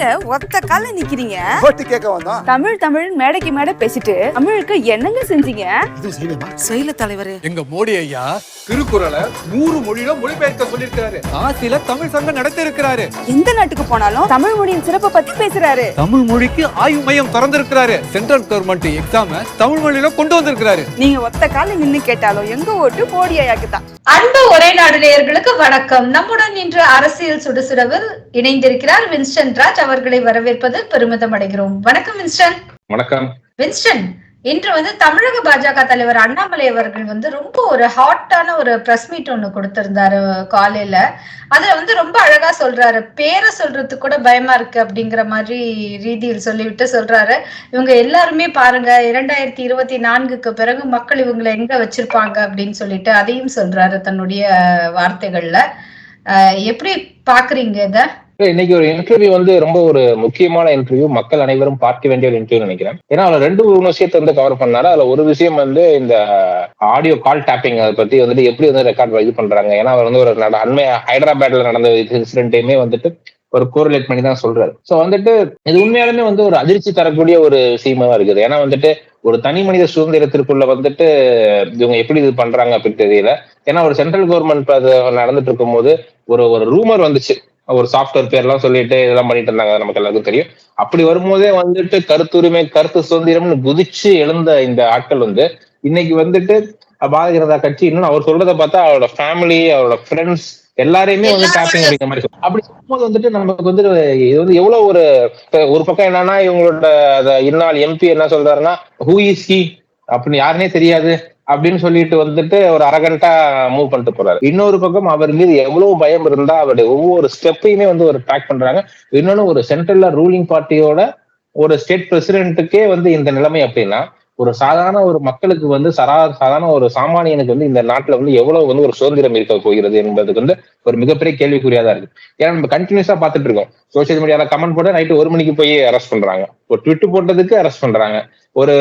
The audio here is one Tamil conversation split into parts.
என்னங்க ஒத்த கால நிக்கிறீங்க? ஓட்டு கேட்க வந்தோம் தமிழ் தமிழ் மேடைக்கு மேடை பேசிட்டு தமிழுக்கு என்னங்க செஞ்சீங்க? செயல தலைவரு. எங்க மோடி ஐயா திருக்குறளை நூறு மொழியில மொழிபெயர்க்க சொல்லிருக்காரு காசில தமிழ் சங்கம் நடத்தி இருக்கிறாரு எந்த நாட்டுக்கு போனாலும் தமிழ் மொழியின் சிறப்பை பத்தி பேசுறாரு. தமிழ் மொழிக்கு ஆய்வு மையம் திறந்திருக்கிறாரு. சென்ட்ரல் கவர்மெண்ட் எக்ஸாம தமிழ் மொழியில கொண்டு வந்திருக்கிறாரு. நீங்க ஒத்த கால நின்னு கேட்டாலும் எங்க ஓட்டு மோடி ஐயாக்கு தான். அன்பு ஒரே நாடு நேயர்களுக்கு வணக்கம். நம்முடன் இன்று அரசியல் சுடுசுடவில் இணைந்திருக்கிறார் வின்ஸ்டன் ராஜ். அவர்களை வரவேற்பது பெருமிதம் அடைகிறோம். வணக்கம் வின்ஸ்டன். வணக்கம். வின்ஸ்டன் இன்று வந்து தமிழக பாஜக தலைவர் அண்ணாமலை அவர்கள் வந்து ரொம்ப ஒரு ஹாட்டான ஒரு பிரஸ் மீட் ஒண்ணு கொடுத்திருந்தாரு காலையில. அதுல வந்து ரொம்ப அழகா சொல்றாரு. பேரை சொல்றதுக்கு கூட பயமா இருக்கு அப்படிங்கிற மாதிரி ரீதியில் சொல்லிவிட்டு சொல்றாரு. இவங்க எல்லாருமே பாருங்க இரண்டாயிரத்தி இருபத்தி நான்குக்கு பிறகு மக்கள் இவங்களை எங்க வச்சிருப்பாங்க அப்படின்னு சொல்லிட்டு அதையும் சொல்றாரு தன்னுடைய வார்த்தைகள்ல. எப்படி பாக்குறீங்க இதை? இன்னைக்கு ஒரு இன்டர்வியூ வந்து ரொம்ப ஒரு முக்கியமான இன்டர்வியூ மக்கள் அனைவரும் பார்க்க வேண்டிய ஒரு இன்டர்வியூ நினைக்கிறேன். ஏன்னா அதுல ரெண்டு மூணு விஷயத்தை வந்து கவர் பண்ணாரு. அதுல ஒரு விஷயம் வந்து இந்த ஆடியோ கால் டேப்பிங் அதை பத்தி வந்துட்டு எப்படி வந்து ரெக்கார்ட் இது பண்றாங்க. ஏன்னா அவர் வந்து ஒரு நட- அண்மை ஹைதராபாத்ல நடந்த இன்சிடென்ட்டையுமே வந்துட்டு ஒரு கோரிலேட் பண்ணி தான் சொல்றாரு. சோ வந்துட்டு இது உண்மையாலுமே வந்து ஒரு அதிர்ச்சி தரக்கூடிய ஒரு விஷயமா இருக்குது. ஏன்னா வந்துட்டு ஒரு தனி மனித சுதந்திரத்திற்குள்ள வந்துட்டு இவங்க எப்படி இது பண்றாங்க அப்படின்னு தெரியல. ஏன்னா ஒரு சென்ட்ரல் கவர்மெண்ட் அது நடந்துட்டு இருக்கும்போது ஒரு ஒரு ரூமர் வந்துச்சு. ஒரு சாஃப்ட்வேர் பேர்லாம் சொல்லிட்டு இதெல்லாம் பண்ணிட்டு இருந்தாங்க. நமக்கு எல்லாருக்கும் தெரியும். அப்படி வரும்போதே வந்துட்டு கருத்துரிமை கருத்து சுதந்திரம்னு குதிச்சு எழுந்த இந்த ஆட்கள் வந்து இன்னைக்கு வந்துட்டு பாரதிய ஜனதா கட்சி இன்னும் அவர் சொல்றதை பார்த்தா அவரோட ஃபேமிலி அவரோட ஃப்ரெண்ட்ஸ் எல்லாரையுமே வந்து டேப்பிங் அப்படிங்கிற மாதிரி. அப்படி சொல்லும்போது வந்துட்டு நமக்கு வந்து இது வந்து எவ்வளவு ஒரு ஒரு பக்கம் என்னன்னா இவங்களோட இந்நாள் எம்பி என்ன சொல்றாருன்னா ஹூ இஸ் ஹி அப்படின்னு யாருனே தெரியாது. அப்படின்னு சொல்லிட்டு வந்துட்டு ஒரு அரகண்டா மூவ் பண்ணிட்டு போறாரு. இன்னொரு பக்கம் அவர் மீது எவ்வளவு பயம் இருந்தா அவருடைய ஒவ்வொரு ஸ்டெப்பையுமே வந்து ஒரு ட்ராக் பண்றாங்க. இன்னொன்னு ஒரு சென்ட்ரல்ல ரூலிங் பார்ட்டியோட ஒரு ஸ்டேட் பிரசிடென்ட்டுக்கே வந்து இந்த நிலைமை அப்படின்னா ஒரு சாதாரண ஒரு மக்களுக்கு வந்து சரா சாதாரண ஒரு சாமானியனுக்கு வந்து இந்த நாட்டுல வந்து எவ்வளவு வந்து ஒரு சுதந்திரம் இருக்க போகிறது என்பதுக்கு வந்து ஒரு மிகப்பெரிய கேள்விக்குறியாதான் இருக்கு. ஏன்னா நம்ம கண்டினியூஸா பாத்துட்டு இருக்கோம். சோசியல் மீடியால கமெண்ட் போட்டு நைட்டு ஒரு மணிக்கு போய் அரெஸ்ட் பண்றாங்க. ஒரு ட்விட்டு போட்டதுக்கு அரெஸ்ட் பண்றாங்க. ஒரு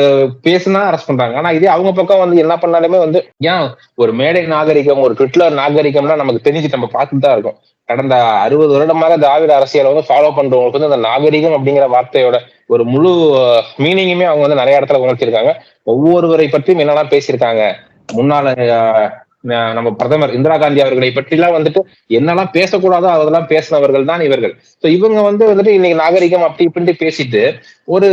பேசுனா அரெஸ்ட் பண்றாங்க. ஆனா இதே அவங்க பக்கம் வந்து என்ன பண்ணாலுமே வந்து ஏன் ஒரு மேடை நாகரிகம் ஒரு ட்விட்டர் நாகரிகம்லாம் நமக்கு தெரிஞ்சு நம்ம பார்த்துட்டு தான் இருக்கோம். கடந்த அறுபது வருடமாக திராவிட அரசியலை வந்து ஃபாலோ பண்றவங்களுக்கு வந்து அந்த நாகரிகம் அப்படிங்கிற வார்த்தையோட ஒரு முழு மீனிங்குமே அவங்க வந்து நிறைய இடத்துல உணர்த்திருக்காங்க ஒவ்வொருவரை பற்றியும் என்னெல்லாம் பேசியிருக்காங்க? முன்னால நம்ம பிரதமர் இந்திரா காந்தி அவர்களை பற்றிலாம் வந்துட்டு என்னெல்லாம் பேசக்கூடாதோ அதெல்லாம் பேசினவர்கள் தான் இவர்கள். ஸோ இவங்க வந்து வந்துட்டு இன்னைக்கு நாகரிகம் அப்படி இப்படின்ட்டு பேசிட்டு ஒரு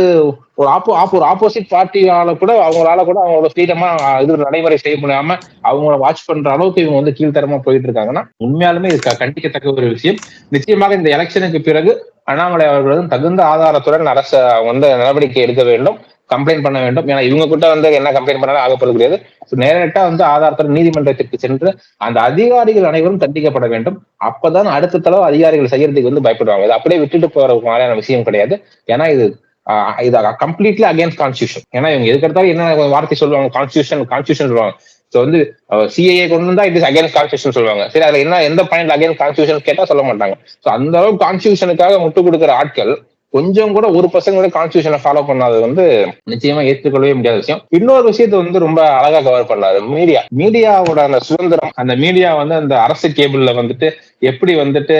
ஒரு ஆப்போ ஆப்போ ஒரு ஆப்போசிட் பார்ட்டியால கூட அவங்களால கூட அவங்களோட ஃப்ரீடமா இது நடைமுறை செய்ய முடியாம அவங்கள வாட்ச் பண்ற அளவுக்கு இவங்க வந்து கீழ்த்தரமா போயிட்டு இருக்காங்கன்னா உண்மையாலுமே இது கண்டிக்கத்தக்க ஒரு விஷயம். நிச்சயமாக இந்த எலெக்ஷனுக்கு பிறகு அண்ணாமலை அவர்களும் தகுந்த ஆதாரத்துடன் அரசு வந்து நடவடிக்கை எடுக்க வேண்டும். கம்ப்ளைண்ட் பண்ண வேண்டும். ஏன்னா இவங்க கிட்ட வந்து என்ன கம்ப்ளைண்ட் பண்ணாலும் ஆகப்போறது கிடையாது. So, வந்து ஆதாரத்துடன் நீதிமன்றத்திற்கு சென்று அந்த அதிகாரிகள் அனைவரும் தண்டிக்கப்பட வேண்டும். அப்பதான் அடுத்த தடவை அதிகாரிகள் செய்யறதுக்கு வந்து பயப்படுவாங்க. இது அப்படியே விட்டுட்டு போற மாதிரியான விஷயம் கிடையாது. ஏன்னா இது ஆஹ், இது கம்ப்ளீட்லி அகேன்ஸ்ட் கான்ஸ்டியூஷன் ஏன்னா இவங்க எதுக்கெடுத்தாலும் என்ன வார்த்தை சொல்லுவாங்க? கான்ஸ்டியூஷன் கான்ஸ்டியூஷன் சொல்லுவாங்க. ஸோ வந்து சிஏஏ கொண்டு வந்தா இட் இஸ் அகேன்ஸ்ட் கான்ஸ்டியூஷன் சொல்லுவாங்க. சரி அதுல என்ன எந்த பாயிண்ட் அகேன்ஸ்ட் கான்ஸ்டியூஷன் கேட்டா சொல்ல மாட்டாங்க. ஸோ அந்த அளவுக்கு கான்ஸ்டியூஷனுக்காக முட்டு கொடுக்குற ஆட்கள் கொஞ்சம் கூட ஒரு பர்சன்ட் கூட கான்ஸ்டியூஷனை ஃபாலோ பண்ணாதது வந்து நிச்சயமா ஏற்றுக்கொள்ளவே முடியாத விஷயம். இன்னொரு விஷயத்தை வந்து ரொம்ப அழகா கவர் பண்ணாரு. மீடியா மீடியாவோட அந்த சுதந்திரம் அந்த மீடியா வந்து அந்த அரசு கேபிள்ல வந்துட்டு எப்படி வந்துட்டு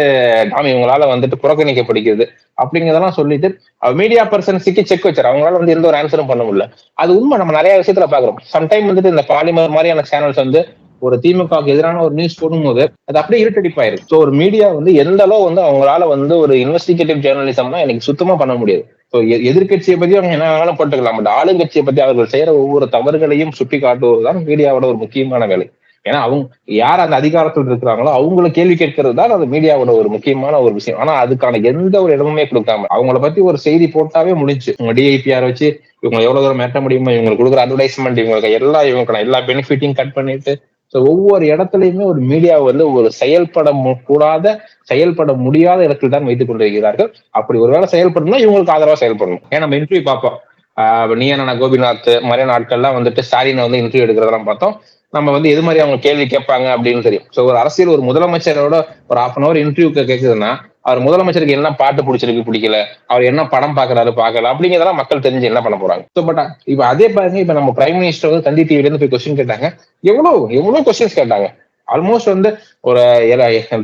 நாம் இவங்களால வந்துட்டு புறக்கணிக்கப்படுகிறது அப்படிங்கிறதெல்லாம் சொல்லிட்டு மீடியா பர்சன்ஸுக்கு செக் வச்சாரு. அவங்களால வந்து எந்த ஒரு ஆன்சரும் பண்ண முடியல. அது உண்மை. நம்ம நிறைய விஷயத்துல பாக்குறோம் சம்டைம் வந்துட்டு இந்த பாலிமர் மாதிரியான சேனல்ஸ் வந்து ஒரு திமுகவுக்கு எதிரான ஒரு நியூஸ் போடும்போது அது அப்படியே இருட்டடிப்பாயிருக்கு ஸோ ஒரு மீடியா வந்து எந்த அளவு வந்து அவங்களால வந்து ஒரு இன்வெஸ்டிகேட்டிவ் ஜேர்னலிசம்னா எனக்கு சுத்தமா பண்ண முடியாது. ஸோ எதிர்கட்சியை பத்தி அவங்க என்ன வேணாலும் போட்டுக்கலாம். பட் ஆளுங்கட்சியை பத்தி அவர்கள் செய்யற ஒவ்வொரு தவறுகளையும் சுட்டி காட்டுவதுதான் மீடியாவோட ஒரு முக்கியமான வேலை. ஏன்னா அவங்க யார் அந்த அதிகாரத்தில் இருக்கிறாங்களோ அவங்கள கேள்வி கேட்கறது தான் அந்த மீடியாவோட ஒரு முக்கியமான ஒரு விஷயம். ஆனா அதுக்கான எந்த ஒரு இடமுமே கொடுக்காம அவங்கள பத்தி ஒரு செய்தி போட்டாவே முடிஞ்சு. உங்க டிஐபிஆர் வச்சு இவங்க எவ்வளவு தூரம் மேட்ட முடியுமோ இவங்களுக்கு கொடுக்குற அட்வர்டைஸ்மெண்ட் இவங்களுக்கு எல்லா இவங்களுக்கான எல்லா பெனிஃபிட்டையும் கட் பண்ணிட்டு ஸோ ஒவ்வொரு இடத்துலயுமே ஒரு மீடியா வந்து ஒரு செயல்பட கூடாத செயல்பட முடியாத இடத்தில் தான் வைத்துக் கொண்டிருக்கிறார்கள். அப்படி ஒருவேளை செயல்படணும்னா இவங்களுக்கு ஆதரவா செயல்படணும். ஏன்னா நம்ம இன்டர்வியூ பார்ப்போம். ஆஹ் கோபிநாத் மாதிரியான ஆட்கள்லாம் வந்துட்டு ஸ்டாலினை வந்து இன்டர்வியூ எடுக்கிறதெல்லாம் பார்த்தோம். நம்ம வந்து எது மாதிரி அவங்க கேள்வி கேட்பாங்க அப்படின்னு தெரியும். ஸோ ஒரு அரசியல் ஒரு முதலமைச்சரோட ஒரு ஹாஃப் அன் அவர் இன்டர்வியூ கேட்குதுன்னா அவர் முதலமைச்சருக்கு என்ன பாட்டு பிடிச்சிருக்கு பிடிக்கல அவர் என்ன படம் பாக்குறாரு பாக்கல அப்படிங்கிறதெல்லாம் மக்கள் தெரிஞ்சு என்ன பண்ண போறாங்க? ஸோ பட் இப்ப அதே பாருங்க இப்ப நம்ம பிரைம் மினிஸ்டர் வந்து தந்தி டிவில இருந்து போய் கொஸ்டின் கேட்டாங்க. எவ்வளவு எவ்வளவு கொஸ்டின்ஸ் கேட்டாங்க. ஆல்மோஸ்ட் வந்து ஒரு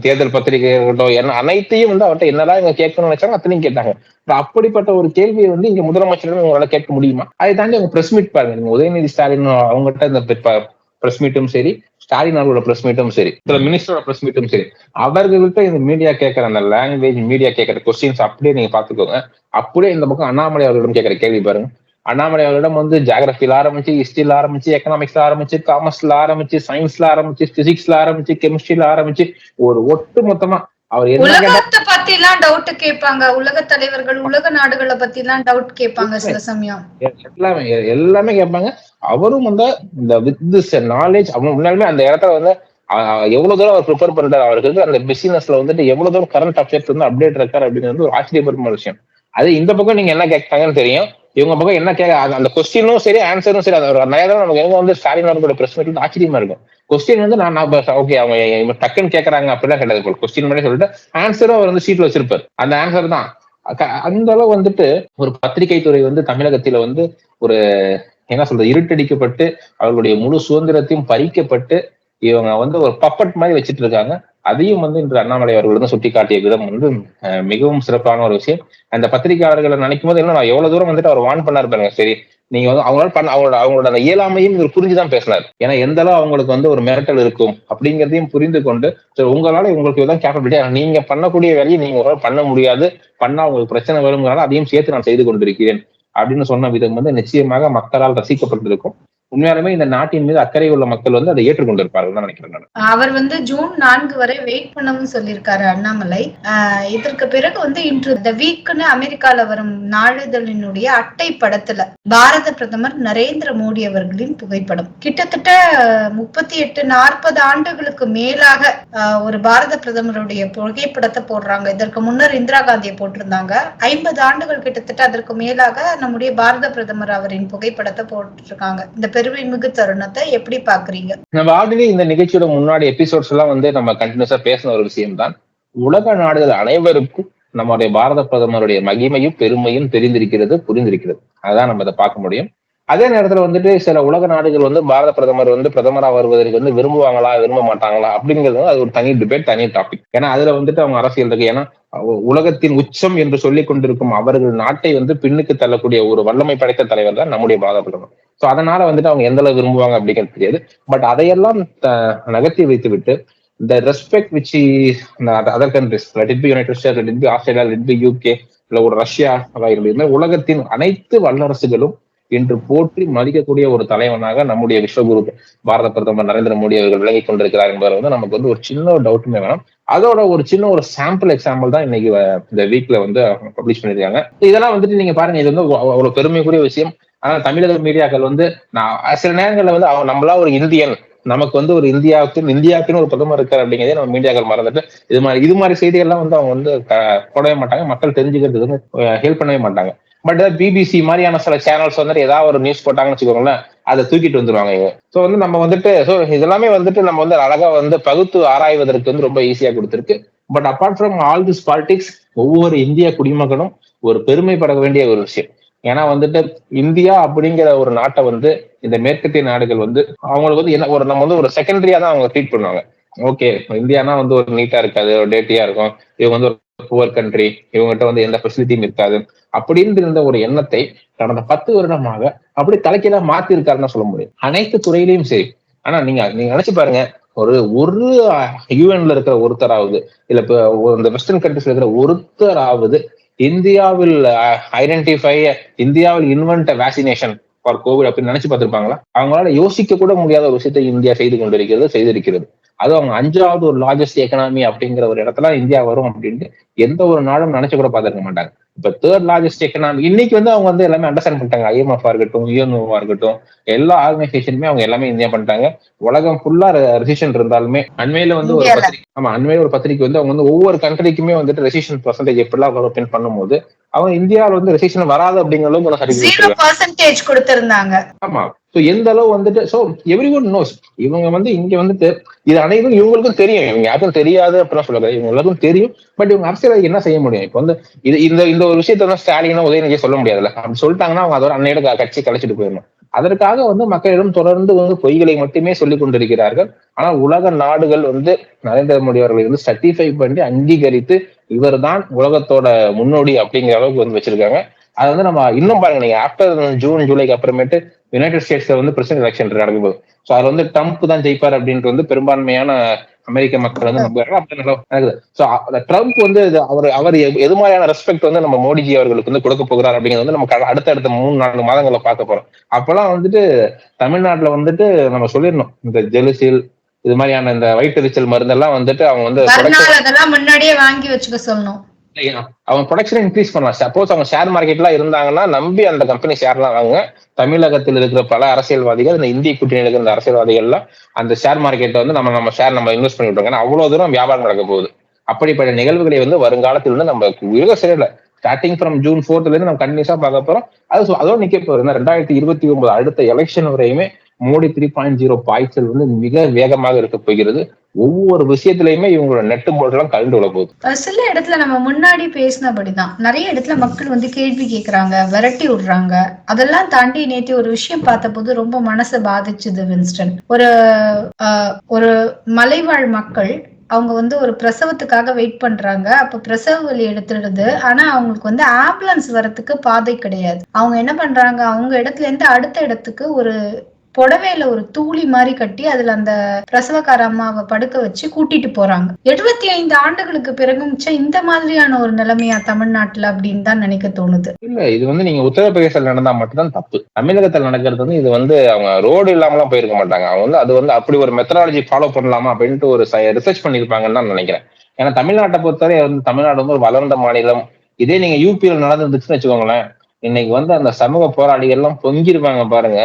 தேர்தல் பத்திரிகை இருக்கட்டும் என்ன அனைத்தையும் வந்து அவர்கிட்ட என்னதான் இவங்க கேட்கணும்னு நினைச்சாங்க அத்தனையும் கேட்டாங்க. அப்படிப்பட்ட ஒரு கேள்வியை வந்து இங்க முதலமைச்சரிடம் உங்களால கேட்க முடியுமா? அதை தாண்டி அவங்க பிரஸ் மீட் பாருங்க நீங்க உதயநிதி ஸ்டாலின் அவங்ககிட்ட இந்த பிரஸ் மீட்டும் சரி ஸ்டாலின் அவர்களோட பிரஸ் மீட்டும் சரி சில மினிஸ்டரோட பிரஸ் மீட்டும் சரி. அவர்கள்ட்ட இந்த மீடியா கேட்கற அந்த லாங்குவேஜ் மீடியா கேட்கற கொஸ்டின்ஸ் அப்படியே நீங்க பாத்துக்கோங்க அப்படியே இந்த பக்கம் அண்ணாமலை அவர்களிடம் கேட்கற கேள்வி பாருங்க. அண்ணாமலை அவர்களிடம் வந்து ஜாகிரபில ஆரம்பிச்சு ஹிஸ்டரியில ஆரம்பிச்சு எக்கனாமிக்ஸ்ல ஆரம்பிச்சு காமர்ஸ்ல ஆரம்பிச்சு சயின்ஸ்ல ஆரம்பிச்சு பிசிக்ஸ்ல ஆரம்பிச்சு கெமிஸ்ட்ரியில ஆரம்பிச்சு ஒரு ஒட்டு மொத்தமா அவர் உலகத்தை பத்தி எல்லாம் டவுட் கேட்பாங்க. உலக தலைவர்கள் உலக நாடுகளை பத்தி எல்லாம் டவுட் கேட்பாங்க சில சமயம். எல்லாமே எல்லாமே கேட்பாங்க. அவரும் வந்து இந்த வித் திஸ் நாலேஜ் அவங்க முன்னாலுமே அந்த இடத்துல வந்து எவ்வளவு தூரம் அவர் ப்ரிப்பேர் பண்றாரு அவருக்கு அந்த பிசினஸ்ல வந்துட்டு எவ்வளவு தூரம் கரண்ட் அஃபேர்ஸ் வந்து அப்டேட் இருக்காரு அப்படிங்கிறது ஒரு ஆச்சரியப்படுற விஷயம். அது இந்த பக்கம் நீங்க என்ன கேட்காங்கன்னு தெரியும். இவங்க பக்கம் என்ன கேட்க அந்த- அந்த கொஸ்டினும் சரி ஆன்சரும் சரி அது நேரம் நமக்கு எங்க வந்து ஸ்டாலின் அவர்களோட பிரஸ் மீட்ல ஆச்சரியமா இருக்கும். கொஸ்டின் வந்து நான் ஓகே அவங்க இவங்க டக்குன்னு கேட்கறாங்க அப்படிலாம் கிடையாது கொஸ்டின் மாதிரி சொல்லிட்டு ஆன்சரும் அவர் வந்து சீட்ல வச்சிருப்பாரு. அந்த ஆன்சர் தான். அந்த அளவு வந்துட்டு ஒரு பத்திரிகை துறை வந்து தமிழகத்துல வந்து ஒரு என்ன சொல்றது இருட்டடிக்கப்பட்டு அவர்களுடைய முழு சுதந்திரத்தையும் பறிக்கப்பட்டு இவங்க வந்து ஒரு பப்பட் மாதிரி வச்சுட்டு இருக்காங்க. அதையும் வந்து இன்று அண்ணாமலை அவர்கள் வந்து சுட்டிக்காட்டிய விதம் வந்து மிகவும் சிறப்பான ஒரு விஷயம். அந்த பத்திரிகையாளர்களை நினைக்கும் போது என்ன நான் எவ்வளவு தூரம் வந்துட்டு அவர் வான் பண்ணாரு பாருங்க. சரி நீங்க வந்து அவங்களால பண்ண அவங்களோட அவங்களோட அந்த இயலாமையும் இவர் புரிஞ்சுதான் பேசினார். ஏன்னா எந்த அளவு அவங்களுக்கு வந்து ஒரு மிரட்டல் இருக்கும் அப்படிங்கிறதையும் புரிந்து கொண்டு சரி உங்களால உங்களுக்கு இதான் கேப்பபிலிட்டி நீங்க பண்ணக்கூடிய வேலையை நீங்க உங்களால பண்ண முடியாது. பண்ணா உங்களுக்கு பிரச்சனை வருங்கிறனால அதையும் சேர்த்து நான் செய்து கொண்டிருக்கிறேன். அப்படின்னு சொன்ன விதம் வந்து நிச்சயமாக மக்களால் ரசிக்கப்பட்டிருக்கும். உண்மையாலுமே இந்த நாட்டின் மீது அக்கறை உள்ள மக்கள் வந்து அதை ஏற்றுக்கொண்டிருப்பார்கள் தான் நினைக்கிறேன் அவர் வந்து ஜூன் நான்கு வரை வெயிட் பண்ணவும் சொல்லியிருக்காரு அண்ணாமலை. இதற்கு பிறகு வந்து இன்று த வீக்னு அமெரிக்கால வரும் நாளிதழினுடைய அட்டை படத்துல பாரத பிரதமர் நரேந்திர மோடி அவர்களின் புகைப்படம். கிட்டத்தட்ட முப்பத்தி எட்டு நாற்பது ஆண்டுகளுக்கு மேலாக ஆஹ் ஒரு பாரத பிரதமருடைய புகைப்படத்தை போடுறாங்க. இதற்கு முன்னர் இந்திரா காந்தியை போட்டிருந்தாங்க. ஐம்பது ஆண்டுகள் கிட்டத்தட்ட அதற்கு மேலாக நம்முடைய பாரத பிரதமர் அவரின் புகைப்படத்தை போட்டிருக்காங்க. இந்த பெருமை மிகு தருணத்தை எப்படி பாக்குறீங்க நம்ம ஆல்ரெடி இந்த நிகழ்ச்சியோட முன்னாடி எபிசோட்ஸ் எல்லாம் வந்து நம்ம கண்டினியூஸா பேசின ஒரு விஷயம் தான் உலக நாடுகள் அனைவருக்கும் நம்முடைய பாரத பிரதமருடைய மகிமையும் பெருமையும் தெரிந்திருக்கிறது புரிந்திருக்கிறது. அதான் நம்ம இதை பார்க்க முடியும். அதே நேரத்துல வந்துட்டு சில உலக நாடுகள் வந்து பாரத பிரதமர் வந்து பிரதமரா வருவதற்கு வந்து விரும்புவாங்களா விரும்ப மாட்டாங்களா அப்படிங்கிறது வந்து அது ஒரு தனி டிபேட் தனி டாபிக் ஏன்னா அதுல வந்துட்டு அவங்க அரசியல் இருக்கு. ஏன்னா உலகத்தின் உச்சம் என்று சொல்லிக் கொண்டிருக்கும் அவர்கள் நாட்டை வந்து பின்னுக்கு தள்ளக்கூடிய ஒரு வல்லமை படைத்த தலைவர் தான் நம்முடைய பாரத பிரதமர். சோ அதனால வந்துட்டு அவங்க எந்த அளவு விரும்புவாங்க அப்படிங்கிறது தெரியாது. பட் அதையெல்லாம் நகர்த்தி வைத்து விட்டு the respect which other countries let it be United State let it be Australia let be UK இல்ல ஒரு ரஷ்யா உலகத்தின் அனைத்து வல்லரசுகளும் என்று போற்றி மதிக்கக்கூடிய ஒரு தலைவனாக நம்முடைய விஸ்வகுரு பாரத பிரதமர் நரேந்திர மோடி அவர்கள் விளங்கிக் கொண்டிருக்கிறார் என்பதை வந்து நமக்கு வந்து ஒரு சின்ன ஒரு டவுட்டுமே வேணும். அதோட ஒரு சின்ன ஒரு சாம்பிள் எக்ஸாம்பிள் தான் இன்னைக்கு இந்த வீக்ல வந்து பப்ளிஷ் பண்ணிருக்காங்க இதெல்லாம் வந்துட்டு நீங்க பாருங்க இது வந்து ஒரு அவ்வளவு பெருமைக்குரிய விஷயம். ஆனா தமிழக மீடியாக்கள் வந்து நான் சில நேரங்களில் வந்து அவன் நம்மளா ஒரு இந்தியன் நமக்கு வந்து ஒரு இந்தியாவுக்கு இந்தியாவுக்குன்னு ஒரு பிரதமர் இருக்கார் அப்படிங்கிறதே நம்ம மீடியாக்கள் மறந்துட்டு இது மாதிரி இது மாதிரி செய்திகள்லாம் வந்து அவங்க வந்து க- போடவே மாட்டாங்க. மக்கள் தெரிஞ்சுக்கிறதுக்கு வந்து ஹெல்ப் பண்ணவே மாட்டாங்க. பட் பிபிசி மாதிரியான சில சேனல்ஸ் வந்துட்டு ஏதாவது ஒரு நியூஸ் போட்டாங்கன்னு வச்சுக்கோங்களேன் அதை தூக்கிட்டு வந்துருவாங்க இவங்க. ஸோ வந்து நம்ம வந்துட்டு ஸோ இதெல்லாமே வந்துட்டு நம்ம வந்து அழகா வந்து பகுத்து ஆராய்வதற்கு வந்து ரொம்ப ஈஸியா கொடுத்துருக்கு. But apart from all this politics ஒவ்வொரு இந்திய குடிமகனும் ஒரு பெருமைப்பட வேண்டிய ஒரு விஷயம். ஏன்னா வந்துட்டு இந்தியா அப்படிங்கிற ஒரு நாட்டை வந்து இந்த மேற்கத்திய நாடுகள் வந்து அவங்களுக்கு வந்து என்ன ஒரு நம்ம வந்து ஒரு செகண்டரியா தான் அவங்க ட்ரீட் பண்ணுவாங்க. ஓகே இந்தியானா வந்து ஒரு நீட்டா இருக்காது ஒரு டேட்டியா இருக்கும். இவங்க வந்து ஒரு புவர் கண்ட்ரி இவங்ககிட்ட வந்து எந்த ஃபெசிலிட்டியும் இருக்காது. அப்படின்னு இருந்த ஒரு எண்ணத்தை கடந்த பத்து வருடமாக அப்படி தலைக்கீழா மாத்தி இருக்காருன்னு சொல்ல முடியும். அனைத்து துறையிலையும் சரி. ஆனா நீங்க நீங்க நினைச்சு பாருங்க ஒரு ஒரு யூஎன்ல இருக்கிற ஒருத்தராவது இல்ல இப்ப இந்த வெஸ்டர்ன் கண்ட்ரிஸ்ல இருக்கிற ஒருத்தராவது இந்தியாவில் ஐடென்டிஃபை இந்தியாவில் இன்வென்ட் வேக்சினேஷன் ஃபார் கோவிட் அப்படின்னு நினைச்சு பார்த்திருப்பாங்களா? அவங்களால யோசிக்க கூட முடியாத ஒரு விஷயத்தை இந்தியா செய்து கொண்டிருக்கிறது செய்திருக்கிறது. அது அவங்க அஞ்சாவது ஒரு லார்ஜஸ்ட் எக்கனாமி அப்படிங்கிற ஒரு இடத்துல இந்தியா வரும் அப்படின்ட்டு எந்த ஒரு நாடும் நினைச்சு கூட பார்த்திருக்க மாட்டாங்க. இப்ப தேர்ட் லார்ஜஸ்ட் எக்கனாமி இன்னைக்கு வந்து அவங்க வந்து எல்லாமே அண்டர்ஸ்டாண்ட் பண்ணிட்டாங்க. ஐஎம்எஃப் இருக்கட்டும் யூஎன்ஓவா இருக்கட்டும் எல்லா ஆர்கனைசேஷனுமே அவங்க எல்லாமே இந்தியா பண்ணிட்டாங்க. உலகம் ஃபுல்லா ரெசிஷன் இருந்தாலுமே அண்மையில வந்து ஒரு. பத்திரிக்கை ஆமா அண்மையில ஒரு பத்திரிக்கை வந்து அவங்க வந்து ஒவ்வொரு கண்ட்ரிக்குமே வந்துட்டு ரெசிஷன் பர்சன்டேஜ் எப்படிலாம் டெவலப்மெண்ட் பண்ணும்போது அவங்க இந்தியாவில் வந்து ரெசிஷன் வராது அப்படிங்கிற அளவுக்கு ஒரு கொடுத்திருந்தாங்க. ஆமா. ஸோ எந்த அளவு வந்துட்டு ஸோ எவ்ரி ஒன் நோஸ் இவங்க வந்து இங்க வந்துட்டு இது அனைவரும் இவங்களுக்கும் தெரியும். இவங்க யாருக்கும் தெரியாது அப்படின்னு சொல்லுங்க இவங்க எல்லாருக்கும் தெரியும். பட் இவங்க அரசியல் என்ன செய்ய முடியும்? இப்போ வந்து இது இந்த இந்த ஒரு விஷயத்த வந்து ஸ்டாலினா உதயநிதியை சொல்ல முடியாதுல்ல. அப்படி சொல்லிட்டாங்கன்னா அவங்க அதோட அன்னையோட கட்சி கழிச்சிட்டு போயிடணும். அதற்காக வந்து மக்களிடம் தொடர்ந்து வந்து பொய்களை மட்டுமே சொல்லிக் கொண்டிருக்கிறார்கள். ஆனால் உலக நாடுகள் வந்து நரேந்திர மோடி அவர்களை வந்து சர்டிஃபை பண்ணி அங்கீகரித்து இவர்தான் உலகத்தோட முன்னோடி அப்படிங்கிற அளவுக்கு வந்து வச்சிருக்காங்க. அது வந்து நம்ம இன்னும் பாருங்க. நீங்க ஆஃப்டர் ஜூன் ஜூலைக்கு அப்புறமேட்டு யுனைடெட் ஸ்டேட்ஸ்ல வந்து பிரசிடன்ட் எலெக்ஷன் நடக்கும் போது ஸோ அது வந்து ட்ரம்ப் தான் ஜெயிப்பார் அப்படின்ட்டு வந்து பெரும்பான்மையான அமெரிக்க மக்கள் வந்து நம்புறாங்க அப்படி நடக்குது. ஸோ ட்ரம்ப் வந்து அவர் அவர் எது மாதிரியான ரெஸ்பெக்ட் வந்து நம்ம மோடிஜி அவர்களுக்கு வந்து கொடுக்க போகிறார் அப்படிங்கிறது வந்து நம்ம அடுத்தடுத்த மூணு நாலு மாதங்களை பார்க்க போறோம். அப்பெல்லாம் வந்துட்டு தமிழ்நாட்டுல வந்துட்டு நம்ம சொல்லிடணும். இந்த ஜெலுசில் இது மாதிரியான இந்த வயிற்றெரிச்சல் மருந்தெல்லாம் வந்துட்டு அவங்க வந்து முன்னாடியே வாங்கி வச்சுக்க சொல்லணும். அவன் அவங்க ப்ரொடக்ஷன் இன்க்ரீஸ் பண்ணலாம். சப்போஸ் அவங்க ஷேர் மார்க்கெட்லாம் இருந்தாங்கன்னா நம்பி அந்த கம்பெனி ஷேர்லாம் வாங்க தமிழகத்தில் இருக்கிற பல அரசியல்வாதிகள் இந்த இந்திய கூட்டணியில் இருக்கிற இந்த அரசியல்வாதிகள்லாம் அந்த ஷேர் மார்க்கெட்டை வந்து நம்ம நம்ம ஷேர் நம்ம இன்வெஸ்ட் பண்ணி விட்டோம் அவ்வளவு தூரம் வியாபாரம் நடக்க போகுது. அப்படிப்பட்ட நிகழ்வுகளை வந்து வருங்காலத்தில் வந்து நம்ம உலக சரியில்லை ஸ்டார்டிங் ஃப்ரம் ஜூன் ஃபோர்த்ல இருந்து நம்ம கண்டினியூஸா பார்க்க போறோம். அது அதோட நிக்க போறோம் ரெண்டாயிரத்தி இருபத்தி ஒன்பது அடுத்த எலெக்ஷன் வரையுமே மோடி த்ரீ பாயிண்ட் ஜீரோ பாய்ச்சல் வந்து மிக வேகமாக இருக்க போகிறது. ஒவ்வொரு விஷயத்திலயுமே இவங்களோட நெட்டு போர்டெல்லாம் கலந்து விட போகுது. சில இடத்துல நம்ம முன்னாடி பேசினபடிதான். நிறைய இடத்துல மக்கள் வந்து கேள்வி கேட்கறாங்க விரட்டி விடுறாங்க. அதெல்லாம் தாண்டி நேற்று ஒரு விஷயம் பார்த்தபோது ரொம்ப மனசை பாதிச்சுது வின்ஸ்டன். ஒரு ஒரு மலைவாழ் மக்கள் அவங்க வந்து ஒரு பிரசவத்துக்காக வெயிட் பண்றாங்க. அப்ப பிரசவ வலி எடுத்துடுது. ஆனா அவங்களுக்கு வந்து ஆம்புலன்ஸ் வரத்துக்கு பாதை கிடையாது. அவங்க என்ன பண்றாங்க? அவங்க இடத்துல இருந்து அடுத்த இடத்துக்கு ஒரு புடவையில ஒரு தூளி மாதிரி கட்டி அதுல அந்த பிரசவக்கார அம்மாவை படுக்க வச்சு கூட்டிட்டு போறாங்க. எழுபத்தி ஐந்து ஆண்டுகளுக்கு பிறகும் இந்த மாதிரியான ஒரு நிலைமையா தமிழ்நாட்டுல அப்படின்னு தான் நினைக்க தோணுது. இல்ல இது வந்து நீங்க உத்தரப்பிரதேசத்தில் நடந்தா மட்டும்தான் தப்பு. தமிழகத்தில் நடக்கிறது வந்து இது வந்து அவங்க ரோடு இல்லாமலாம் போயிருக்க மாட்டாங்க. அவங்க வந்து அது வந்து அப்படி ஒரு மெத்தடாலஜி ஃபாலோ பண்ணலாமா அப்படின்ட்டு ஒரு ரிசர்ச் பண்ணிருப்பாங்கன்னு தான் நினைக்கிறேன். ஏன்னா தமிழ்நாட்டை பொறுத்தவரை வந்து தமிழ்நாடு வந்து ஒரு வளர்ந்த மாநிலம். இதே நீங்க யூபியில நடந்துருந்துச்சுன்னு வச்சுக்கோங்களேன். இன்னைக்கு வந்து அந்த சமூக போராளிகள் எல்லாம் பொங்கிருப்பாங்க பாருங்க.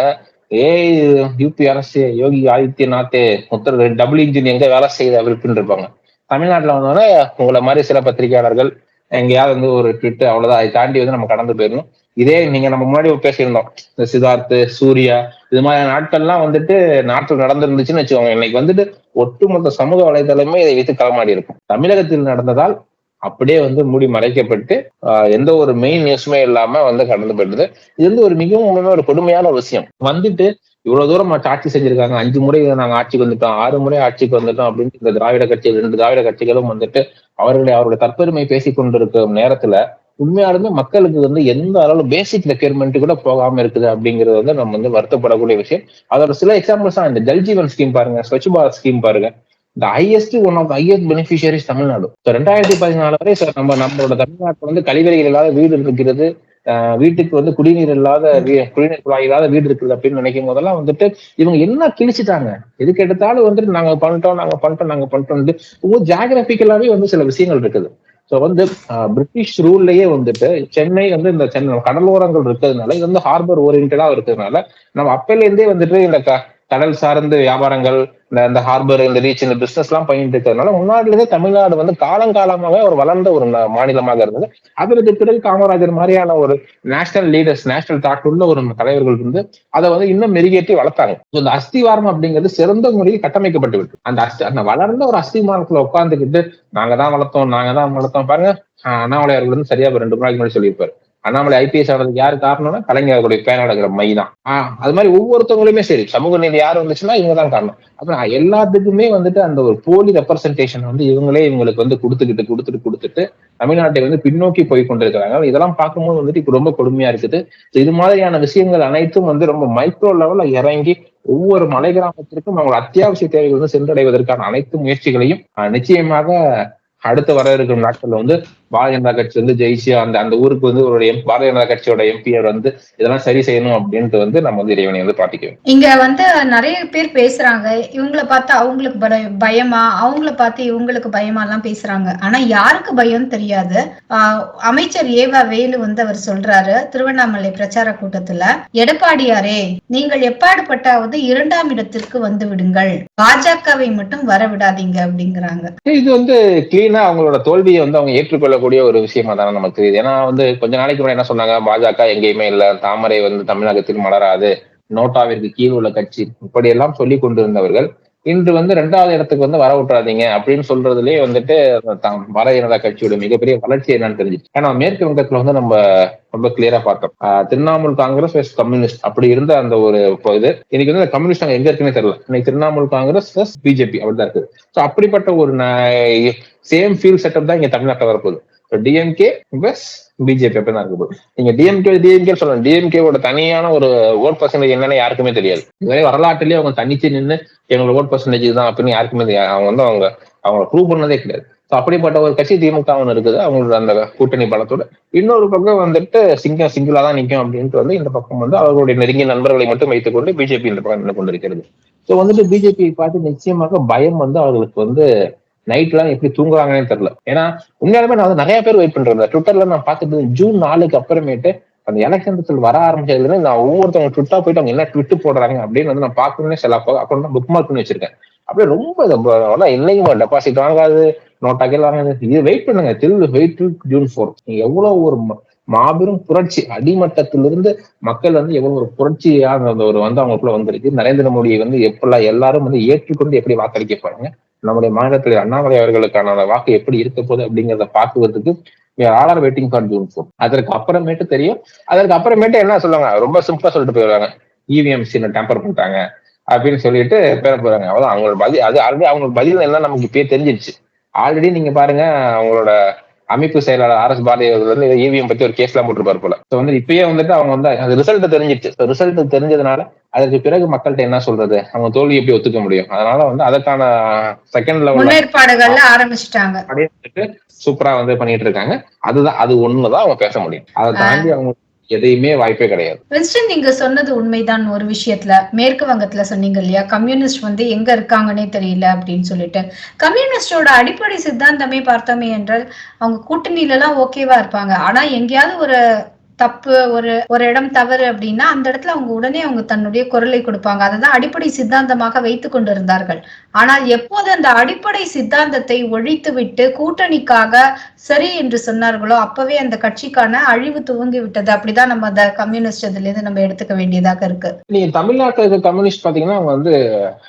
ஏய் யூபி அரசு யோகி ஆதித்யநாத் உத்தர டபுள் இன்ஜின் எங்க வேலை செய்யுது அப்படின்னு இருப்பாங்க. தமிழ்நாட்டுல வந்தோடனே உங்களை மாதிரி சில பத்திரிகையாளர்கள் எங்கேயாவது வந்து ஒரு ட்விட்டு அவ்வளவுதான். அதை தாண்டி வந்து நம்ம கடந்து போயிடணும். இதே நீங்க நம்ம முன்னாடி பேசியிருந்தோம். இந்த சித்தார்த் சூர்யா இது மாதிரி நாட்கள்லாம் வந்துட்டு நாட்டில் நடந்திருந்துச்சுன்னு வச்சுக்கோங்க. இன்னைக்கு வந்துட்டு ஒட்டுமொத்த சமூக வலைதளமே இதை வைத்து களமாடி இருக்கும். தமிழகத்தில் நடந்ததால் அப்படியே வந்து மூடி மறைக்கப்பட்டு எந்த ஒரு மெயின் நியூஸுமே இல்லாம வந்து கடந்து போயிடுது. இது வந்து ஒரு மிகவும் உண்மையான ஒரு கொடுமையான ஒரு விஷயம். வந்துட்டு இவ்வளவு தூரம் ஆட்சி செஞ்சிருக்காங்க. அஞ்சு முறை நாங்க ஆட்சிக்கு வந்துட்டோம். ஆறு முறை ஆட்சிக்கு வந்துட்டோம் அப்படின்னு இந்த திராவிட கட்சிகள் ரெண்டு திராவிட கட்சிகளும் வந்துட்டு அவர்களை அவருடைய தற்பெருமை பேசிக் கொண்டிருக்கும் நேரத்துல உண்மையாலுமே மக்களுக்கு வந்து எந்த அளவு பேசிக் ரெக்யர்மெண்ட் கூட போகாம இருக்குது அப்படிங்கிறது வந்து நம்ம வந்து வருத்தப்படக்கூடிய விஷயம். அதோட சில எக்ஸாம்பிள்ஸ் தான் இந்த ஜல்ஜீவன் ஸ்கீம் பாருங்க ஸ்வச் பாரத் ஸ்கீம் பாருங்க. இந்த highest one of highest beneficiaries Tamil Nadu so ரெண்டாயிரத்தி பதினாலு வரை சார் நம்ம நம்மளோட தமிழ்நாட்டில் வந்து கழிவறைகள் இல்லாத வீடு இருக்கிறது வீட்டுக்கு வந்து குடிநீர் இல்லாத வீ- குடிநீர் குழாய் இல்லாத வீடு இருக்குது அப்படின்னு நினைக்கும் போதெல்லாம் வந்துட்டு இவங்க என்ன கிழிச்சிட்டாங்க? எதுக்கு எடுத்தாலும் வந்துட்டு நாங்க பண்ணிட்டோம் நாங்க பண்ணிட்டோம் நாங்க பண்ணிட்டோம் ரொம்ப ஜாகிரபிக்கலாவே வந்து சில விஷயங்கள் இருக்குது. ஸோ வந்து ஆஹ் பிரிட்டிஷ் ரூல்லயே வந்துட்டு சென்னை வந்து இந்த சென்னை கடலோரங்கள் இருக்கிறதுனால இது வந்து ஹார்பர் ஓரியன்டா இருக்கிறதுனால நம்ம அப்பையில இருந்தே வந்துட்டு இந்த கடல் சார்ந்த வியாபாரங்கள் இந்த இந்த ஹார்பர் இந்த ரீச் இந்த பிசினஸ் எல்லாம் பண்ணிட்டு இருக்கிறதுனால முன்னாடில இருந்தே தமிழ்நாடு வந்து காலங்காலமாக ஒரு வளர்ந்த ஒரு மாநிலமாக இருந்தது. அதற்கு பிறகு காமராஜர் மாதிரியான ஒரு நேஷனல் லீடர்ஸ் நேஷனல் தாட் உள்ள ஒரு தலைவர்கள் இருந்து அதை வந்து இன்னும் மெருகேற்றி வளர்த்தாங்க. இந்த அஸ்திவாரம் அப்படிங்கிறது சிறந்த முறையில் கட்டமைக்கப்பட்டு விட்டு அந்த அஸ்தி அந்த வளர்ந்த ஒரு அஸ்திவாரத்துல உட்காந்துக்கிட்டு நாங்க தான் வளர்த்தோம் நாங்க தான் வளர்த்தோம் பாருங்க. ஆஹ் வந்து சரியா ஒரு ரெண்டு நாளைக்கு முன்னாடி சொல்லியிருப்பாரு. அண்ணாமலை ஐபிஎஸ் ஆனதுக்கு யாரு காரணம்னா கலைஞர்களுடைய அவருடைய பேனா மை தான் ஆஹ் அது மாதிரி ஒவ்வொருத்தவங்களுமே சரி சமூக நீதி யார் வந்துச்சுன்னா இவங்க தான் காரணம் அப்புறம் எல்லாத்துக்குமே வந்துட்டு அந்த ஒரு போலி ரெப்ரசன்டேஷன் வந்து இவங்களே இவங்களுக்கு வந்து கொடுத்துக்கிட்டு கொடுத்துட்டு கொடுத்துட்டு தமிழ்நாட்டை வந்து பின்னோக்கி போய் கொண்டிருக்கிறாங்க. இதெல்லாம் பார்க்கும்போது வந்துட்டு இப்ப ரொம்ப கொடுமையா இருக்குது. இது மாதிரியான விஷயங்கள் அனைத்தும் வந்து ரொம்ப மைக்ரோ லெவல்ல இறங்கி ஒவ்வொரு மலை கிராமத்திற்கும் அவங்களோட அத்தியாவசிய தேவைகள் வந்து சென்றடைவதற்கான அனைத்து முயற்சிகளையும் நிச்சயமாக அடுத்து வர இருக்கிற நாட்கள்ல வந்து பாரதிய ஜனதா கட்சி வந்து ஜெயிச்சு அந்த அந்த ஊருக்கு வந்து ஒரு பாரதிய ஜனதா கட்சியோட எம்பிஆர் வந்து இதெல்லாம் சரி செய்யணும் அப்படின்ட்டு வந்து நம்ம வந்து இறைவனை வந்து வேண்டும் இங்க வந்து நிறைய பேர் பேசுறாங்க. இவங்கள பார்த்து அவங்களுக்கு பய- பயமா? அவங்கள பார்த்து இவங்களுக்கு பயமா எல்லாம் பேசுறாங்க. ஆனா யாருக்கு பயம் தெரியாது. அமைச்சர் ஏவா வேலு வந்து அவர் சொல்றாரு திருவண்ணாமலை பிரச்சார கூட்டத்துல எடப்பாடியாரே நீங்கள் எப்பாடுபட்டாவது இரண்டாம் இடத்திற்கு வந்து விடுங்கள். பாஜகவை மட்டும் வர விடாதீங்க அப்படிங்கிறாங்க. இது வந்து கிளீனா அவங்களோட தோல்வியை வந்து அவங்க ஏற்றுக்கொள்ளக்கூடிய ஒரு விஷயமா தானே நமக்கு தெரியுது. ஏன்னா வந்து கொஞ்ச நாளைக்கு முன்னாடி என்ன சொன்னாங்க? பாஜக எங்கேயுமே இல்ல. தாமரை வந்து தமிழகத்தில் மலராது. நோட்டாவிற்கு கீழ் உள்ள கட்சி. இப்படியெல்லாம் சொல்லி கொண்டிருந்தவர்கள் இன்று வந்து ரெண்டாவது இடத்துக்கு வந்து வர விட்டுறாதீங்க அப்படின்னு சொல்றதுலயே வந்துட்டு வர ஜனதா கட்சியோட மிகப்பெரிய வளர்ச்சி என்னன்னு தெரிஞ்சு ஏன்னா மேற்கு வங்கத்துல வந்து நம்ம ரொம்ப கிளியரா பார்த்தோம். ஆஹ் திரிணாமுல் காங்கிரஸ் வெஸ் கம்யூனிஸ்ட் அப்படி இருந்த அந்த ஒரு இது. இன்னைக்கு வந்து கம்யூனிஸ்ட் அங்க எங்க இருக்குன்னு தெரியல. இன்னைக்கு திரிணாமுல் காங்கிரஸ் பிஜேபி அப்படிதான் இருக்கு. ஸோ அப்படிப்பட்ட ஒரு சேம் ஃபீல் செட்டப் தான் இங்க தமிழ்நாட்டில் வரப்போகுது. டிஎம்கே பிளஸ் பிஜேபி அப்படி தான் இருக்க போகுது நீங்க டிஎம்கே டிஎம்கே சொல்லணும். டிஎம்கேவோட தனியான ஒரு ஓட் பர்சன்டேஜ் என்னன்னு யாருக்குமே தெரியாது. இதுவரை வரலாற்றுலயே அவங்க தனிச்சு நின்று எங்களோட ஓட் பர்சன்டேஜ் தான் அப்படின்னு யாருக்குமே தெரியாது. அவங்க வந்து அவங்க அவங்க ப்ரூவ் பண்ணதே கிடையாது. ஸோ அப்படிப்பட்ட ஒரு கட்சி திமுக ஒன்று இருக்குது. அவங்களோட அந்த கூட்டணி பலத்தோட. இன்னொரு பக்கம் வந்துட்டு சிங்கம் சிங்கிளா தான் நிற்கும் அப்படின்ட்டு வந்து இந்த பக்கம் வந்து அவர்களுடைய நெருங்கிய நண்பர்களை மட்டும் வைத்துக்கொண்டு பிஜேபி இந்த பக்கம் நின்று கொண்டிருக்கிறது. ஸோ வந்துட்டு பிஜேபி பார்த்து நிச்சயமாக பயம் வந்து அவர்களுக்கு வந்து நைட்லாம் எப்படி தூங்குறாங்கன்னு தெரியல. ஏன்னா உண்மையாலுமே நான் வந்து நிறைய பேர் வெயிட் பண்றேன் ட்விட்டர்ல நான் பார்த்துட்டு ஜூன் நாலுக்கு அப்புறமேட்டு அந்த எலெக்ஷன் ரிசல்ட் வர ஆரம்பிச்சதுலேருந்து நான் ஒவ்வொருத்தவங்க ட்விட்டா போயிட்டு அவங்க என்ன ட்விட்டு போடுறாங்க அப்படின்னு வந்து நான் பார்க்கணும்னே சில அக்கௌண்ட் புக் மார்க் பண்ணி வச்சிருக்கேன். அப்படியே ரொம்ப இது இன்னைக்கு டெபாசிட் வாங்காது நோட்டாக்கல் வாங்காது. இது வெயிட் பண்ணுங்க. தில் வெயிட் ஜூன் ஃபோர் நீங்க எவ்வளவு ஒரு மாபெரும் புரட்சி அடிமட்டத்திலிருந்து மக்கள் வந்து எவ்வளவு ஒரு புரட்சியான அந்த ஒரு வந்து அவங்களுக்குள்ள வந்திருக்கு. நரேந்திர மோடியை வந்து எப்பெல்லாம் எல்லாரும் வந்து ஏற்றுக்கொண்டு எப்படி வாக்களிக்க போறாங்க? நம்முடைய மாநிலத்தில் அண்ணாமலை அவர்களுக்கான வாக்கு எப்படி இருக்க போகுது அப்படிங்கிறத பாக்குவதற்கு all are waiting for June four அதற்கு அப்புறமேட்டு தெரியும். அதற்கு அப்புறமேட்டு என்ன சொல்லுவாங்க? ரொம்ப சிம்பிளா சொல்லிட்டு போயிடுவாங்க. இவிஎம் மிஷினை டெம்பர் பண்ணிட்டாங்க அப்படின்னு சொல்லிட்டு பேர போறாங்க. அவ்வளவு அவங்களோட பதில் அது ஆல்ரெடி அவங்களோட பதில் எல்லாம் நமக்கு இப்பயே தெரிஞ்சிருச்சு. ஆல்ரெடி நீங்க பாருங்க அவங்களோட அமைப்பு செயலாளர் ஆர் எஸ் பாரதி வந்து இவிஎம் பத்தி ஒரு கேஸ் எல்லாம் போட்டிருப்பாரு போல. ஸோ வந்து இப்பயே வந்துட்டு அவங்க வந்து அது ரிசல்ட் தெரிஞ்சிருச்சு. ரிசல்ட் தெரிஞ்சதுனால அதற்கு பிறகு மக்கள்கிட்ட என்ன சொல்றது? அவங்க தோல்வி எப்படி ஒத்துக்க முடியும்? அதனால வந்து அதற்கான செகண்ட் லெவல்ல முன்னேற்பாடுகள்ல ஆரம்பிச்சிட்டாங்க. வந்துட்டு சூப்பரா வந்து பண்ணிட்டு இருக்காங்க. அதுதான் அது ஒண்ணுதான் அவங்க பேச முடியும். அதை தாண்டி அவங்க எதையுமே வாய்ப்பே கிடையாது. வின்ஸ்டன் நீங்க சொன்னது உண்மைதான் ஒரு விஷயத்துல. மேற்கு வங்கத்துல சொன்னீங்க இல்லையா? கம்யூனிஸ்ட் வந்து எங்க இருக்காங்கன்னே தெரியல அப்படின்னு சொல்லிட்டு. கம்யூனிஸ்டோட அடிப்படை சித்தாந்தமே பார்த்தோமே என்றால் அவங்க கூட்டணியில எல்லாம் ஓகேவா இருப்பாங்க. ஆனா எங்கேயாவது ஒரு தப்பு ஒரு ஒரு இடம் தவறு அப்படின்னா அந்த இடத்துல அவங்க உடனே அவங்க தன்னுடைய குரலை கொடுப்பாங்க. அதுதான் அடிப்படை சித்தாந்தமாக வைத்துக் கொண்டிருந்தார்கள். ஆனால் எப்போது அந்த அடிப்படை சித்தாந்தத்தை ஒழித்து விட்டு கூட்டணிக்காக சரி என்று சொன்னார்களோ அப்பவே அந்த கட்சிக்கான அழிவு துவங்கி விட்டது அப்படிதான் நம்ம அந்த கம்யூனிஸ்ட் இதுல இருந்து நம்ம எடுத்துக்க வேண்டியதாக இருக்கு. நீங்க தமிழ்நாட்டுல இருக்க கம்யூனிஸ்ட் பாத்தீங்கன்னா அவங்க வந்து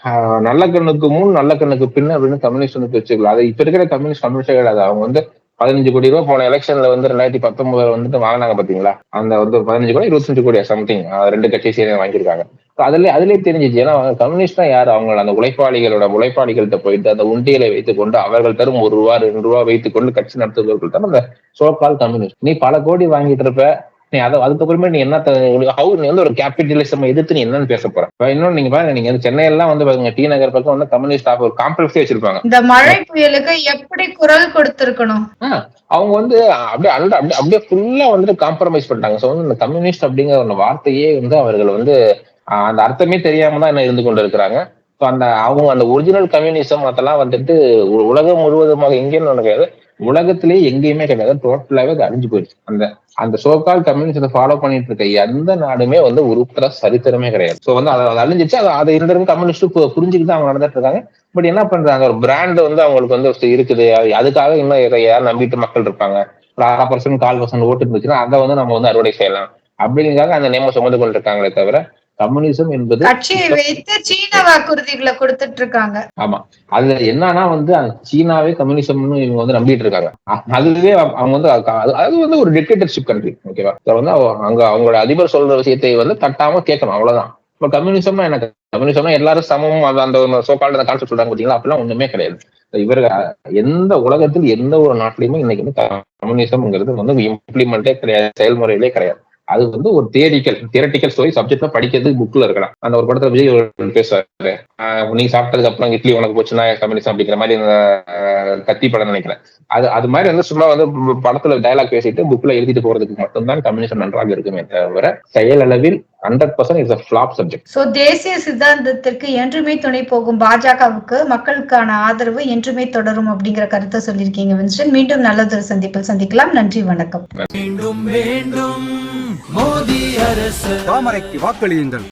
ஆஹ், நல்ல கண்ணுக்கு முன் நல்ல கண்ணுக்கு பின் அப்படின்னு கம்யூனிஸ்ட் வந்து வச்சுக்கலாம் அது இப்ப இருக்கிற கம்யூனிஸ்ட் கம்யூனிஸ்டே கிடையாது. அவங்க வந்து பதினஞ்சு கோடி ரூபாய் போன எலெக்ஷன்ல வந்து ரெண்டாயிரத்தி பத்தொன்பதுல வந்துட்டு வாங்கினாங்க பாத்தீங்களா? அந்த வந்து பதினஞ்சு கோடி இருபத்தஞ்சு கோடி சம்திங் ரெண்டு கட்சி சேர்ந்து வாங்கியிருக்காங்க. அதுல அதுலயே தெரிஞ்சிச்சு. ஏன்னா கம்யூனிஸ்ட் தான் யாரு? அவங்க அந்த உழைப்பாளிகளோட உழைப்பாளிகள்கிட்ட போயிட்டு அந்த உண்டியலை வைத்துக் கொண்டு அவர்கள் தரும் ஒரு ரூபா ரெண்டு ரூபா வைத்துக் கொண்டு கட்சி நடத்துபவர்கள் தான் அந்த சோகால் கம்யூனிஸ்ட் நீ பல கோடி வாங்கிட்டு இருப்ப நீ அதை அதுக்கப்புறமே நீ என்ன ஹவு நீ வந்து ஒரு கேபிட்டலிசம் எதிர்த்து நீ என்னன்னு பேச போற? இன்னொன்னு நீங்க பாருங்க நீங்க வந்து சென்னையெல்லாம் வந்து பாருங்க டி நகர் பக்கம் வந்து கம்யூனிஸ்ட் ஆஃப் ஒரு காம்ப்ளெக்ஸே வச்சிருப்பாங்க. இந்த மழை புயலுக்கு எப்படி குரல் கொடுத்திருக்கணும்? அவங்க வந்து அப்படியே அந்த அப்படியே அப்படியே ஃபுல்லா வந்துட்டு காம்ப்ரமைஸ் பண்ணிட்டாங்க. ஸோ வந்து இந்த கம்யூனிஸ்ட் அப்படிங்கிற ஒரு வார்த்தையே வந்து அவர்கள் வந்து அந்த அர்த்தமே தெரியாம தான் என்ன இருந்து கொண்டு இருக்கிறாங்க ஸோ அந்த அவங்க அந்த ஒரிஜினல் கம்யூனிசம் அதெல்லாம் வந்துட்டு உலகம் முழுவதுமாக எங்கேயும் கிடையாது. உலகத்திலேயே எங்கேயுமே கிடையாது. டோட்டலாவே அது அழிஞ்சு போயிடுச்சு. அந்த அந்த சோகால் கம்யூனிஸ்டத்தை ஃபாலோ பண்ணிட்டு இருக்க எந்த நாடுமே வந்து உருப்புற சரித்திரமே கிடையாது. ஸோ வந்து அதை அழிஞ்சிச்சு. அதை அதை இருந்த கம்யூனிஸ்ட் புரிஞ்சுக்கிட்டு அவங்க நடந்துட்டு இருக்காங்க. பட் என்ன பண்றாங்க? ஒரு பிராண்ட் வந்து அவங்களுக்கு வந்து இருக்குது. அதுக்காக இன்னும் யாரும் நம்பிட்டு மக்கள் இருப்பாங்க? ஒரு அரை பர்சன்ட் கால் பர்சன்ட் ஓட்டு இருந்துச்சுன்னா அதை வந்து நம்ம வந்து அறுவடை செய்யலாம். அப்படிங்கிறதுக்காக அந்த நேம சுமந்து கொண்டு இருக்காங்களே தவிர கம்யூனிசம் என்பது கட்சியை வைத்து சீன வாக்குறுதிகளை கொடுத்துட்டு இருக்காங்க ஆமா. அதுல என்னன்னா வந்து சீனாவே கம்யூனிசம்னு இவங்க வந்து நம்பிட்டு இருக்காங்க அதுவே அவ- அவங்க வந்து அது- வந்து ஒரு டிக்டேட்டர்ஷிப் கண்ட்ரி ஓகேவா வந்து அங்க அவங்களோட அதிபர் சொல்ற விஷயத்தை வந்து தட்டாம கேட்கணும் அவ்வளவுதான். இப்ப கம்யூனிசம்னா எனக்கு கம்யூனிசம்னா எல்லாரும் சமம் அந்த சோக்கால்ட கான்செப்ட் சொல்றாங்க பாத்தீங்களா? அப்படிலாம் ஒண்ணுமே கிடையாது. இவர் எந்த உலகத்தில் எந்த ஒரு நாட்டிலையுமே இன்னைக்கு வந்து கம்யூனிசம்ங்கிறது வந்து இம்ப்ளிமெண்டே கிடையாது செயல்முறையிலே கிடையாது. அது வந்து ஒரு தியரிக்கல் தியரட்டிக்கல் ஸ்டோரி சப்ஜெக்ட்ல படிக்கிறது புக்ல இருக்கலாம். அந்த ஒரு படத்துல விஜய் பேசுவாரு. ஆஹ் நீ சாப்பிட்டதுக்கு அப்புறம் இட்லி உனக்கு போச்சுன்னா கம்யூனிசம் அப்படிங்கிற மாதிரி ஆஹ் கத்தி படம் நினைக்கிறேன். அது அது மாதிரி வந்து சும்மா வந்து படத்துல டயலாக் பேசிட்டு புக்ல எழுதிட்டு போறதுக்கு மட்டும்தான் கம்யூனிசம் நன்றாக இருக்குமே தவிர செயல் அளவில் hundred percent is flop subject so தேசிய சித்தாந்தத்திற்கு என்றுமே துணை போகும் பாஜகவுக்கு மக்களுக்கான ஆதரவு என்றுமே தொடரும் அப்படிங்கிற கருத்தை சொல்லியிருக்கீங்க வின்ஸ்டன். மீண்டும் நல்லதொரு சந்திப்பில் சந்திக்கலாம். நன்றி வணக்கம். மீண்டும் மீண்டும் மோடி அரசு. தாமரைக்கு வாக்களியுங்கள்.